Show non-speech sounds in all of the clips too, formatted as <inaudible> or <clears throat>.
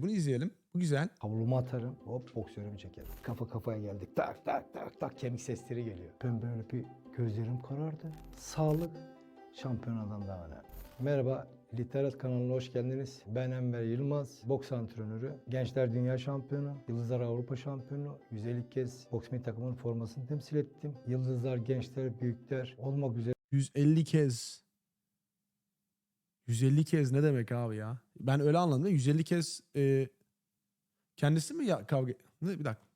Bunu izleyelim. Bu güzel. Havlumu atarım. Hop boksörümü çekerim. Kafa kafaya geldik. Tak tak tak tak kemik sesleri geliyor. Ben böyle bir gözlerim karardı. Sağlık şampiyonadan daha önemli. Merhaba, Literat kanalına hoş geldiniz. Ben Enver Yılmaz, boks antrenörü, Gençler Dünya Şampiyonu, Yıldızlar Avrupa Şampiyonu, 150 kez boks milli takımının formasını temsil ettim. Yıldızlar, gençler, büyükler olmak üzere 150 kez. 150 kez ne demek abi ya? Ben öyle anladım. da 150 kez e, kendisi mi ya kavga? Ne, bir dakika.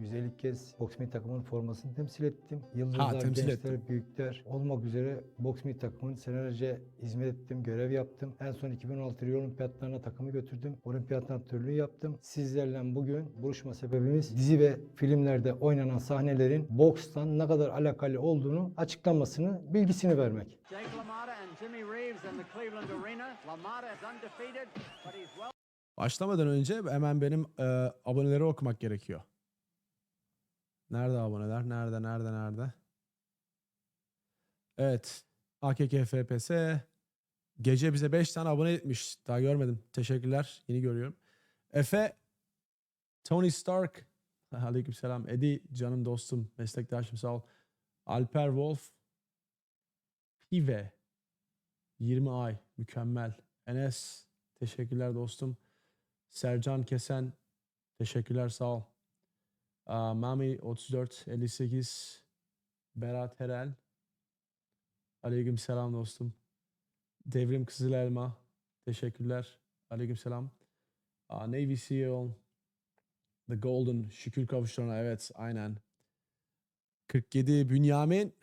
150 kez milli takımının formasını temsil ettim. Yıldızlar, temsil gençler, ettin. büyükler olmak üzere milli takımının senelerce hizmet ettim, görev yaptım. En son 2016 Rio Olimpiyatlarına takımı götürdüm. Olimpiyat antrenörlüğü yaptım. Sizlerle bugün buluşma sebebimiz dizi ve filmlerde oynanan sahnelerin bokstan ne kadar alakalı olduğunu açıklamasını, bilgisini vermek. Jake LaMotta Başlamadan önce hemen benim e, aboneleri okumak gerekiyor. Nerede aboneler? Nerede, nerede, nerede? Evet. AKKFPS gece bize 5 tane abone etmiş. Daha görmedim. Teşekkürler. Yeni görüyorum. Efe Tony Stark <laughs> Aleykümselam. Eddie canım dostum, meslektaşım sağ ol. Alper Wolf Pive 20 ay mükemmel. Enes teşekkürler dostum. Sercan Kesen teşekkürler sağ ol. Mami 34 58 Berat Herel Aleyküm selam dostum. Devrim Kızıl Elma teşekkürler. Aleyküm selam. Navy SEAL The Golden şükür kavuşturana evet aynen. 47 Bünyamin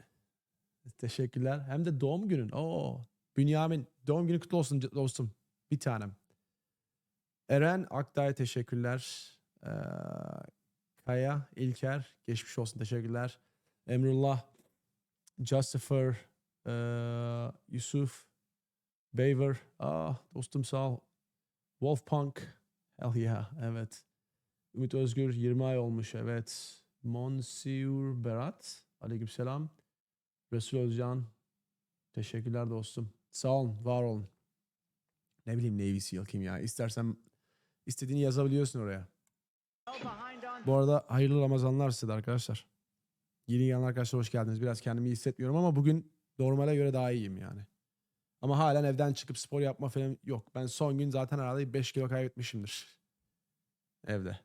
teşekkürler. Hem de doğum günün. Oo, Bünyamin doğum günü kutlu olsun dostum. Bir tanem. Eren Aktay teşekkürler. Ee, Kaya İlker geçmiş olsun teşekkürler. Emrullah Justifer ee, Yusuf Baver ah dostum sağ ol. Wolfpunk hell yeah evet. Ümit Özgür 20 ay olmuş evet. Monsiur Berat aleykümselam. Resul Özcan teşekkürler dostum. Sağ olun var olun. Ne bileyim Navy SEAL kim ya. İstersen istediğini yazabiliyorsun oraya. Bu arada hayırlı Ramazanlar size de arkadaşlar. Yeni gelen arkadaşlar hoş geldiniz. Biraz kendimi hissetmiyorum ama bugün normale göre daha iyiyim yani. Ama halen evden çıkıp spor yapma falan yok. Ben son gün zaten herhalde 5 kilo kaybetmişimdir. Evde.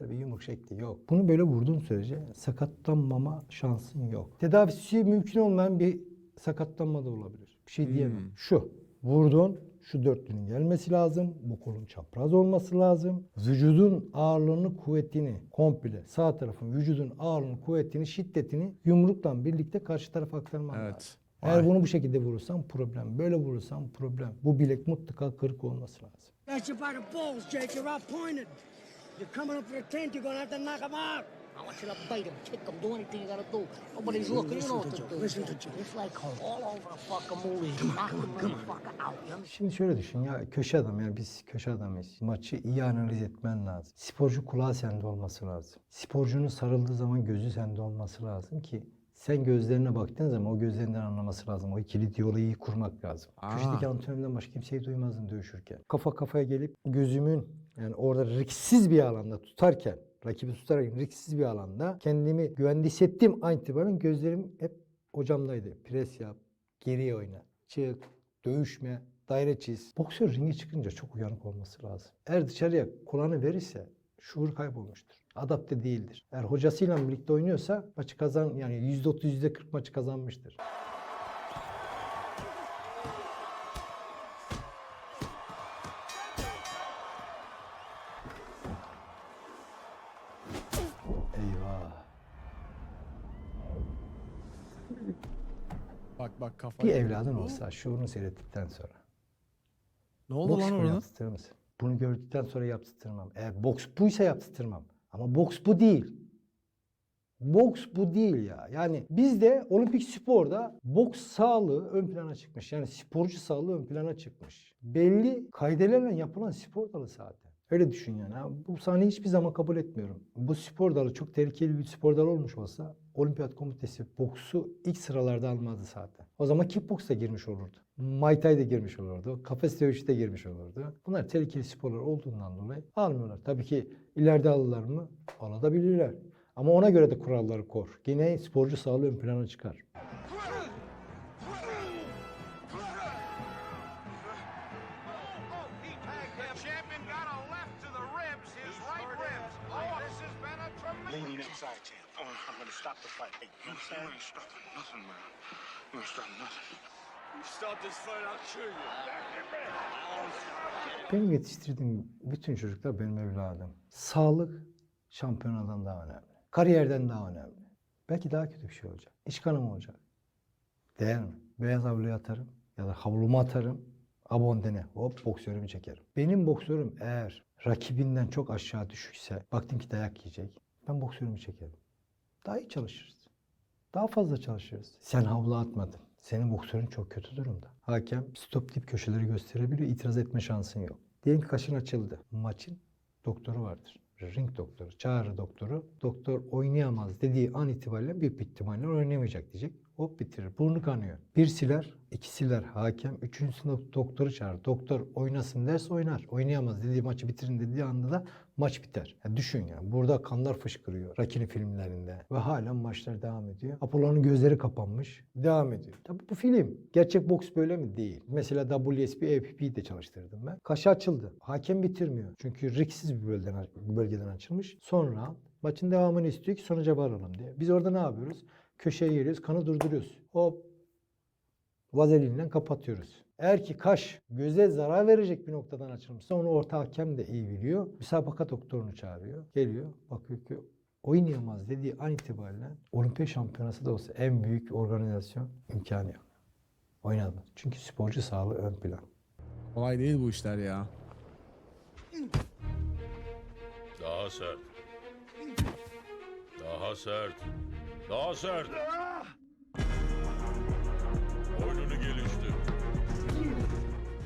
Böyle bir yumruk şekli yok. Bunu böyle vurduğun sürece sakatlanmama şansın yok. Tedavisi mümkün olmayan bir sakatlanma da olabilir. Bir şey diyemem. Hmm. Şu, vurdun, şu dörtlünün gelmesi lazım. Bu kolun çapraz olması lazım. Vücudun ağırlığını, kuvvetini komple sağ tarafın vücudun ağırlığını, kuvvetini, şiddetini yumrukla birlikte karşı tarafa aktarman lazım. Evet. Eğer Vay. bunu bu şekilde vurursan problem. Böyle vurursan problem. Bu bilek mutlaka kırık olması lazım. That's by the balls, Jake. You're out pointed. You're coming up for the tent. You're gonna have to knock him out. I want you to bite him, kick him, do anything you gotta do. Nobody's looking, you know what to do. Listen to Joe. It's like all over the fucking movie. Knock the motherfucker out. You understand? Şimdi şöyle düşün ya köşe adam yani biz köşe adamıyız. Maçı iyi analiz etmen lazım. Sporcu kulağı sende olması lazım. Sporcunun sarıldığı zaman gözü sende olması lazım ki sen gözlerine baktığın zaman o gözlerinden anlaması lazım. O ikili diyaloğu iyi kurmak lazım. Aa. Köşedeki antrenörden başka kimseyi duymazdım dövüşürken. Kafa kafaya gelip gözümün yani orada risksiz bir alanda tutarken rakibi tutarak risksiz bir alanda kendimi güvende hissettiğim an itibaren gözlerim hep hocamdaydı. Pres yap, geriye oyna, çık, dövüşme, daire çiz. Boksör ringe çıkınca çok uyanık olması lazım. Eğer dışarıya kulağını verirse şuur kaybolmuştur. Adapte değildir. Eğer hocasıyla birlikte oynuyorsa maçı kazan yani %30 %40 maçı kazanmıştır. Kafayı. Bir evladın olsa şuurunu seyrettikten sonra. Ne oldu boks lan orada? mısın? Bunu gördükten sonra yaptırtmam. Eğer boks buysa yaptırtmam. Ama boks bu değil. Boks bu değil ya. Yani bizde olimpik sporda boks sağlığı ön plana çıkmış. Yani sporcu sağlığı ön plana çıkmış. Belli kaidelerle yapılan spor dalı zaten. Öyle düşün yani. Ha, Bu sahneyi hiçbir zaman kabul etmiyorum. Bu spor dalı çok tehlikeli bir spor dalı olmuş olsa Olimpiyat Komitesi boksu ilk sıralarda almazdı zaten. O zaman kickbox da girmiş olurdu. Muay Thai de girmiş olurdu. Kafes dövüşü de girmiş olurdu. Bunlar tehlikeli sporlar olduğundan dolayı almıyorlar. Tabii ki ileride alırlar mı? Alabilirler. Ama ona göre de kuralları kor. Yine sporcu sağlığı ön plana çıkar. Oh, this has been a tremendous. Lean inside, champ. I'm gonna stop the fight. Hey, you understand? You ain't stopping nothing, man. You ain't stopping nothing. Benim yetiştirdiğim bütün çocuklar benim evladım. Sağlık şampiyonadan daha önemli. Kariyerden daha önemli. Belki daha kötü bir şey olacak. İç kanama olacak. Değer mi? Beyaz havluya atarım ya da havlumu atarım. Abondene hop boksörümü çekerim. Benim boksörüm eğer rakibinden çok aşağı düşükse baktım ki dayak yiyecek. Ben boksörümü çekerim. Daha iyi çalışırız. Daha fazla çalışırız. Sen havlu atmadın. Senin boksörün çok kötü durumda. Hakem stop tip köşeleri gösterebiliyor. itiraz etme şansın yok. Diyelim ki kaşın açıldı. Maçın doktoru vardır. Ring doktoru, çağrı doktoru. Doktor oynayamaz dediği an itibariyle büyük ihtimalle oynayamayacak diyecek. Hop bitirir. Burnu kanıyor. Bir siler, iki siler hakem. Üçüncüsünde doktoru çağırır. Doktor oynasın derse oynar. Oynayamaz dediği maçı bitirin dediği anda da maç biter. Ya düşün ya. Burada kanlar fışkırıyor. Rakini filmlerinde. Ve hala maçlar devam ediyor. Apollo'nun gözleri kapanmış. Devam ediyor. Tabii bu film. Gerçek boks böyle mi? Değil. Mesela WSB, APP'yi de çalıştırdım ben. Kaşı açıldı. Hakem bitirmiyor. Çünkü risksiz bir bölgeden, bölgeden açılmış. Sonra maçın devamını istiyor ki sonuca varalım diye. Biz orada ne yapıyoruz? Köşeye giriyoruz, kanı durduruyoruz. Hop vazelinle kapatıyoruz. Eğer ki kaş göze zarar verecek bir noktadan açılmışsa onu orta hakem de iyi biliyor. Müsabaka doktorunu çağırıyor. Geliyor bakıyor ki oynayamaz dediği an itibariyle olimpiyat şampiyonası da olsa en büyük organizasyon imkanı yok. Oynamaz. Çünkü sporcu sağlığı ön plan. Kolay değil bu işler ya. Daha sert. Daha sert. Daha sert. Oyununu geliştir.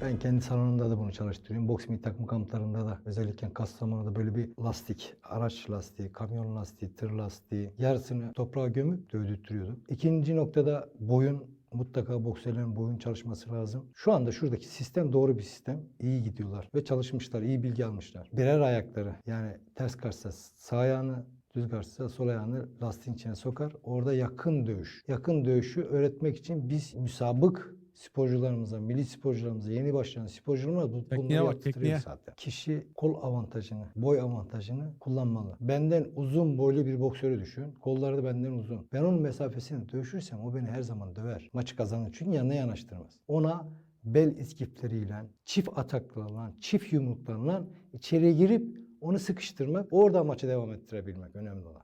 Ben kendi salonumda da bunu çalıştırıyorum. Boks milli takım kamplarında da özellikle Kastamonu'da böyle bir lastik, araç lastiği, kamyon lastiği, tır lastiği yarısını toprağa gömüp dövdürtüyordum. İkinci noktada boyun mutlaka boksörlerin boyun çalışması lazım. Şu anda şuradaki sistem doğru bir sistem. İyi gidiyorlar ve çalışmışlar, iyi bilgi almışlar. Birer ayakları yani ters karşısa sağ ayağını Düz karşısa sol ayağını lastiğin içine sokar. Orada yakın dövüş. Yakın dövüşü öğretmek için biz müsabık sporcularımıza, milli sporcularımıza, yeni başlayan sporcularımıza bu- Tekniğe bunları bak, tekniğe. zaten. Kişi kol avantajını, boy avantajını kullanmalı. Benden uzun boylu bir boksörü düşün. Kolları da benden uzun. Ben onun mesafesini dövüşürsem o beni her zaman döver. Maçı kazanır. Çünkü yanına yanaştırmaz. Ona bel iskifleriyle, çift ataklarla, çift yumruklarla içeriye girip onu sıkıştırmak, orada maçı devam ettirebilmek önemli olan.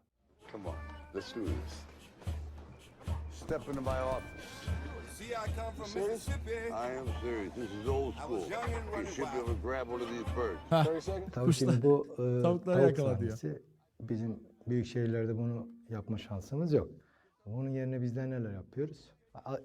Come on, let's do this. Step into my office. See, I come from? Mississippi. I am serious. This is old school. You should be able to grab one of these birds. Tabii şimdi bu e, <laughs> tavukları tavuk yakala diyor. sahnesi bizim büyük şehirlerde bunu yapma şansımız yok. Bunun yerine bizler neler yapıyoruz? A-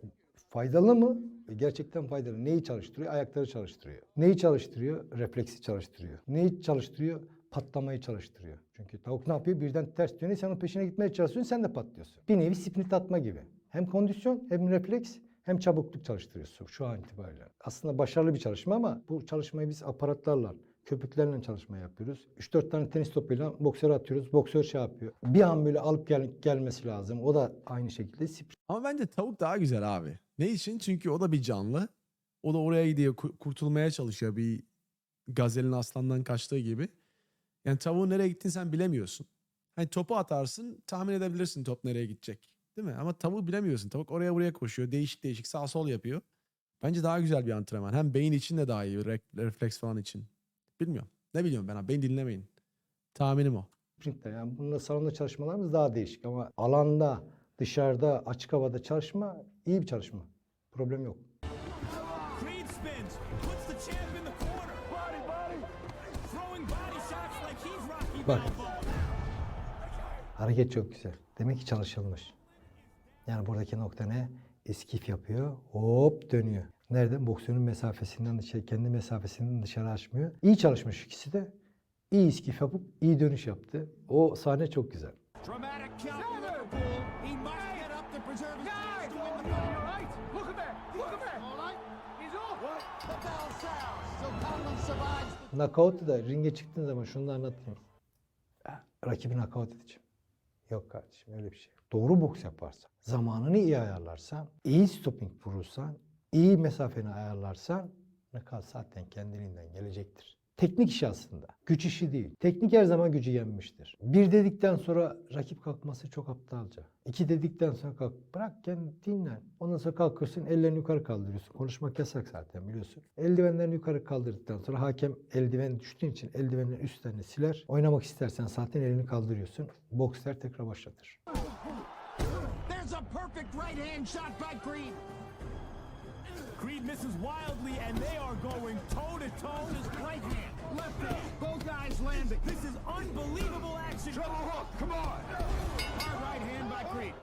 Faydalı mı? E, Gerçekten faydalı. Neyi çalıştırıyor? Ayakları çalıştırıyor. Neyi çalıştırıyor? Refleksi çalıştırıyor. Neyi çalıştırıyor? Patlamayı çalıştırıyor. Çünkü tavuk ne yapıyor? Birden ters dönüyor. Sen onun peşine gitmeye çalışıyorsun. Sen de patlıyorsun. Bir nevi sprint atma gibi. Hem kondisyon hem refleks hem çabukluk çalıştırıyorsun şu an itibariyle. Aslında başarılı bir çalışma ama bu çalışmayı biz aparatlarla, köpüklerle çalışma yapıyoruz. 3-4 tane tenis topuyla boksöre atıyoruz. Boksör şey yapıyor. Bir an böyle alıp gel gelmesi lazım. O da aynı şekilde sprint Ama bence tavuk daha güzel abi. Ne için? Çünkü o da bir canlı. O da oraya gidiyor. ku- Kurtulmaya çalışıyor. Bir gazelin aslandan kaçtığı gibi. Yani tavuğun nereye gittiğini sen bilemiyorsun. Hani topu atarsın tahmin edebilirsin top nereye gidecek. Değil mi? Ama tavuğu bilemiyorsun. Tavuk oraya buraya koşuyor. Değişik değişik sağ sol yapıyor. Bence daha güzel bir antrenman. Hem beyin için de daha iyi. re- Refleks falan için. Bilmiyorum. Ne biliyorum ben abi. Beni dinlemeyin. Tahminim o. Yani bununla salonda çalışmalarımız daha değişik ama alanda, dışarıda, açık havada çalışma iyi bir çalışma. Problem yok. Bak. Hareket çok güzel. Demek ki çalışılmış. Yani buradaki nokta ne? Eskif yapıyor. Hop dönüyor. Nereden? Boksörün mesafesinden dışarı, kendi mesafesinden dışarı açmıyor. İyi çalışmış ikisi de. İyi eskif yapıp iyi dönüş yaptı. O sahne çok güzel. Knockout'u da ringe çıktığın zaman şunu da anlatayım. Ha, Rakibi knockout edeceğim. Yok kardeşim öyle bir şey. Doğru boks yaparsan, zamanını iyi ayarlarsan, iyi stopping vurursan, iyi mesafeni ayarlarsan knockout zaten kendiliğinden gelecektir. Teknik iş aslında. Güç işi değil. Teknik her zaman gücü yenmiştir. Bir dedikten sonra rakip kalkması çok aptalca. İki dedikten sonra kalk. Bırak kendini dinlen. Ondan sonra kalkıyorsun ellerini yukarı kaldırıyorsun. Konuşmak yasak zaten biliyorsun. Eldivenlerini yukarı kaldırdıktan sonra hakem eldiven düştüğün için eldivenin üstlerini siler. Oynamak istersen zaten elini kaldırıyorsun. Boksler tekrar başlatır. There's a perfect right hand shot by Creed. Creed misses wildly, and they are going toe to toe. Right hand, left hand, both guys landing. This is unbelievable action. Trouble hook, come on. Hard right hand by Creed.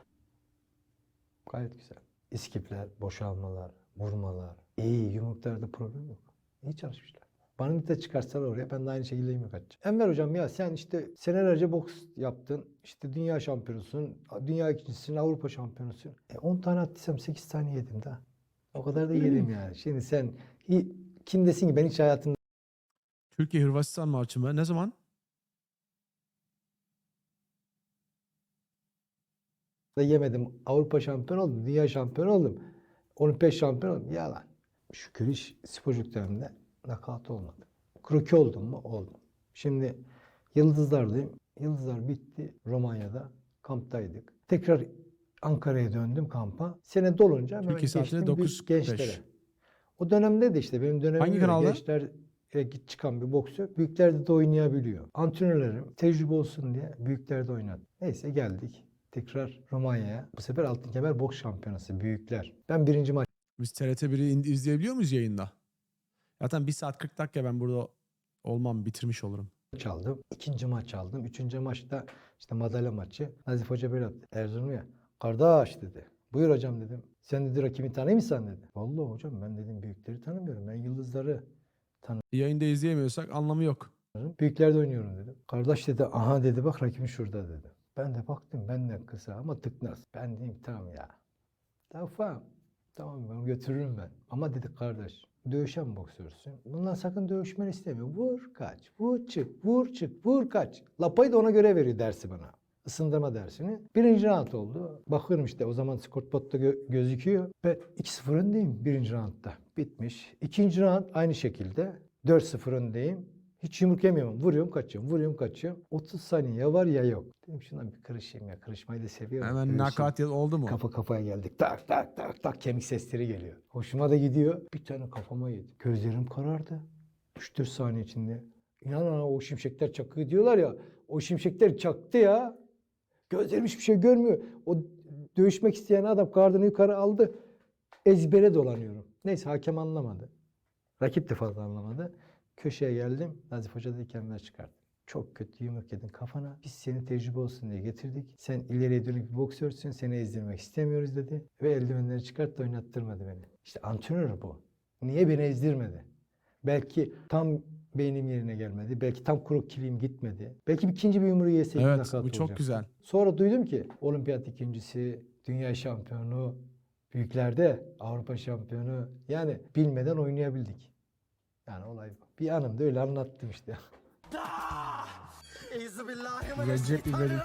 Gayet güzel. İskipler, boşalmalar, vurmalar. İyi yumruklarda problem yok. İyi çalışmışlar. Bana bir de çıkarsalar oraya ben de aynı şekilde yumruk atacağım. Enver hocam ya sen işte senelerce boks yaptın. İşte dünya şampiyonusun, dünya ikincisisin, Avrupa şampiyonusun. E 10 tane attıysam 8 tane yedim daha. O kadar da yedim yani. Şimdi sen kim desin ki ben hiç hayatımda Türkiye Hırvatistan maçı mı? Ne zaman? yemedim. Avrupa şampiyonu oldum, dünya şampiyonu oldum. Olimpiyat şampiyonu oldum. Yalan. Şükür hiç sporculuk döneminde nakat olmadı. Kroki oldum mu? Oldum. Şimdi Yıldızlar'dayım. Yıldızlar bitti. Romanya'da kamptaydık. Tekrar Ankara'ya döndüm kampa. Sene dolunca Türkiye saatiyle geçtim büyük 9.45. gençlere. O dönemde de işte benim dönemimde Hangi kanalda? gençler e, git çıkan bir boksör. Büyüklerde de oynayabiliyor. Antrenörlerim tecrübe olsun diye büyüklerde oynadı. Neyse geldik. Tekrar Romanya'ya. Bu sefer altın kemer boks şampiyonası büyükler. Ben birinci maç Biz TRT 1'i in- izleyebiliyor muyuz yayında? Zaten 1 saat 40 dakika ben burada olmam bitirmiş olurum. aldım. ikinci maç aldım. Üçüncü maçta işte madalya maçı. Nazif Hoca böyle yaptı. Erzurum'a kardeş dedi. Buyur hocam dedim. Sen dedi rakibi tanıyor musun dedi. Vallahi hocam ben dedim büyükleri tanımıyorum. Ben yıldızları Yayında izleyemiyorsak anlamı yok. Büyüklerde oynuyorum dedim. Kardeş dedi aha dedi bak rakibin şurada dedi. Ben de baktım benden kısa ama tıknaz. Ben dedim tamam ya. Tamam. Tamam ben götürürüm ben. Ama dedi kardeş dövüşen boksörsün. Bundan sakın dövüşmeni istemiyor. Vur kaç, vur çık, vur çık, vur kaç. Lapayı da ona göre veriyor dersi bana. Isındırma dersini. Birinci round oldu. Bakıyorum işte o zaman skortbotta gö- gözüküyor. Ben 2-0 öndeyim birinci roundda. Bitmiş. İkinci round aynı şekilde. 4-0 öndeyim. Hiç yumruk yemiyorum. Vuruyorum kaçıyorum. Vuruyorum kaçıyorum. 30 saniye var ya yok. Dedim şundan bir karışayım ya. Karışmayı da seviyorum. Hemen nakat oldu mu? Kafa kafaya geldik. Tak tak tak tak kemik sesleri geliyor. Hoşuma da gidiyor. Bir tane kafama yedi. Gözlerim karardı. 3-4 saniye içinde. İnan o şimşekler çakıyor diyorlar ya. O şimşekler çaktı ya. Gözlerim hiçbir şey görmüyor. O dövüşmek isteyen adam gardını yukarı aldı. Ezbere dolanıyorum. Neyse hakem anlamadı. Rakip de fazla anlamadı. Köşeye geldim. Nazif Hoca da kendine çıkarttı. Çok kötü yumruk yedin kafana. Biz seni tecrübe olsun diye getirdik. Sen ileriye dönük bir boksörsün. Seni ezdirmek istemiyoruz dedi. Ve eldivenleri çıkart da oynattırmadı beni. İşte antrenör bu. Niye beni ezdirmedi? Belki tam beynim yerine gelmedi. Belki tam kuru kiliğim gitmedi. Belki bir ikinci bir yumruğu yeseydim Evet nakat bu çok güzel. Sonra duydum ki olimpiyat ikincisi, dünya şampiyonu, büyüklerde Avrupa şampiyonu. Yani bilmeden oynayabildik. Yani olay bu. Bir anımda öyle anlattım işte. Recep İvedik.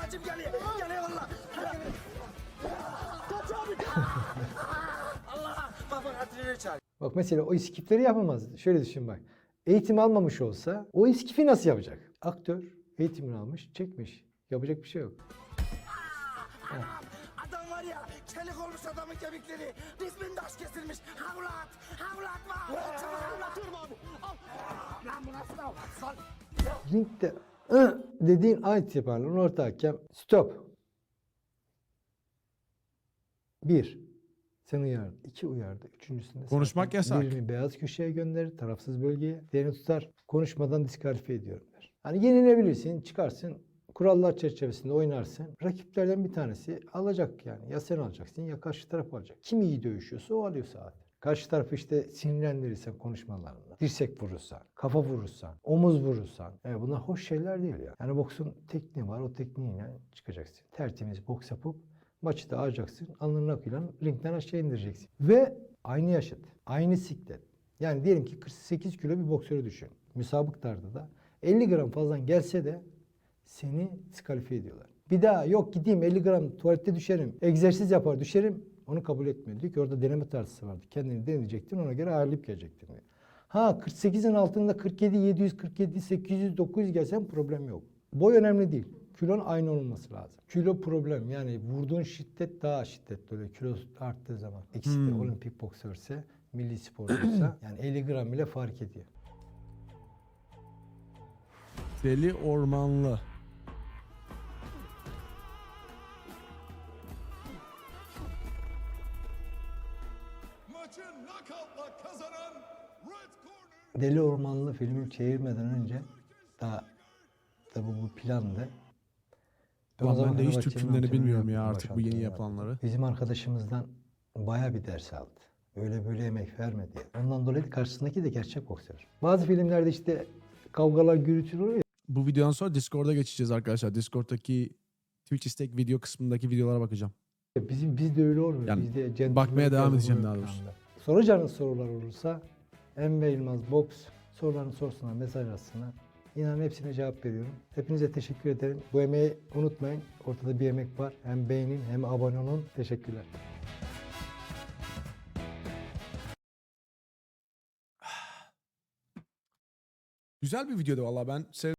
Bak mesela o iskifleri yapamazdı. Şöyle düşün bak. Eğitim almamış olsa o iskifi nasıl yapacak? Aktör eğitimini almış, çekmiş. Yapacak bir şey yok. Adam var ya, çelik olmuş adamın kemikleri. Resmen taş kesilmiş. Havlat, havlat var. Çabuk havlatıyorum abi. Al. Lan bu nasıl havlat? Sal. Dediğin an itibariyle orta hakem stop. Bir. Sen uyardın. iki uyardı. Üçüncüsünde Konuşmak yasak. Birini beyaz köşeye gönderir. Tarafsız bölgeye. Diğerini tutar. Konuşmadan diskalifiye ediyorum der. Hani yenilebilirsin. Çıkarsın. Kurallar çerçevesinde oynarsın. Rakiplerden bir tanesi alacak yani. Ya sen alacaksın ya karşı taraf alacak. Kim iyi dövüşüyorsa o alıyor zaten. Karşı tarafı işte sinirlendirirsen konuşmalarında, dirsek vurursan, kafa vurursan, omuz vurursan. Yani bunlar hoş şeyler değil ya. Yani boksun tekniği var. O tekniğiyle çıkacaksın. Tertemiz boks yapıp maçı da alacaksın. Alnının akıyla ringden aşağı indireceksin. Ve aynı yaşıt, aynı siklet. Yani diyelim ki 48 kilo bir boksörü düşün. müsabıklarda da 50 gram fazlan gelse de seni diskalifiye ediyorlar. Bir daha yok gideyim 50 gram tuvalette düşerim, egzersiz yapar düşerim onu kabul etmiyor. Diyor ki orada deneme tartısı vardı. Kendini deneyecektin ona göre ayarlayıp gelecektin diyor. Ha 48'in altında 47, 700, 47, 800, 900 gelsen problem yok. Boy önemli değil. Kilon aynı olması lazım. Kilo problem yani vurduğun şiddet daha şiddetli oluyor. Kilo arttığı zaman. İkisi de Hmm. olimpik boksörse, milli sporcuysa <clears throat> yani 50 gram bile fark ediyor. Deli Ormanlı. Deli Ormanlı filmi çevirmeden önce daha tabi bu plandı. Ulan ben de hiç Türk filmlerini bilmiyorum ya artık bu yeni yapılanları. Bizim arkadaşımızdan baya bir ders aldı. Öyle böyle emek vermedi. Ondan dolayı da karşısındaki de gerçek boksör. Bazı filmlerde işte kavgalar gürültülü ya. Bu videodan sonra Discord'a geçeceğiz arkadaşlar. Discord'daki Twitch istek video kısmındaki videolara bakacağım. Bizim bizde öyle olmuyor. Yani bizde gentleman bakmaya devam edeceğim daha doğrusu. Soracağınız sorular olursa Emre Yılmaz Box sorularını sorsunlar, mesaj atsınlar. İnanın hepsine cevap veriyorum. Hepinize teşekkür ederim. Bu emeği unutmayın. Ortada bir emek var. Hem beğenin hem abone. Teşekkürler. Güzel bir videodu valla ben sevdim.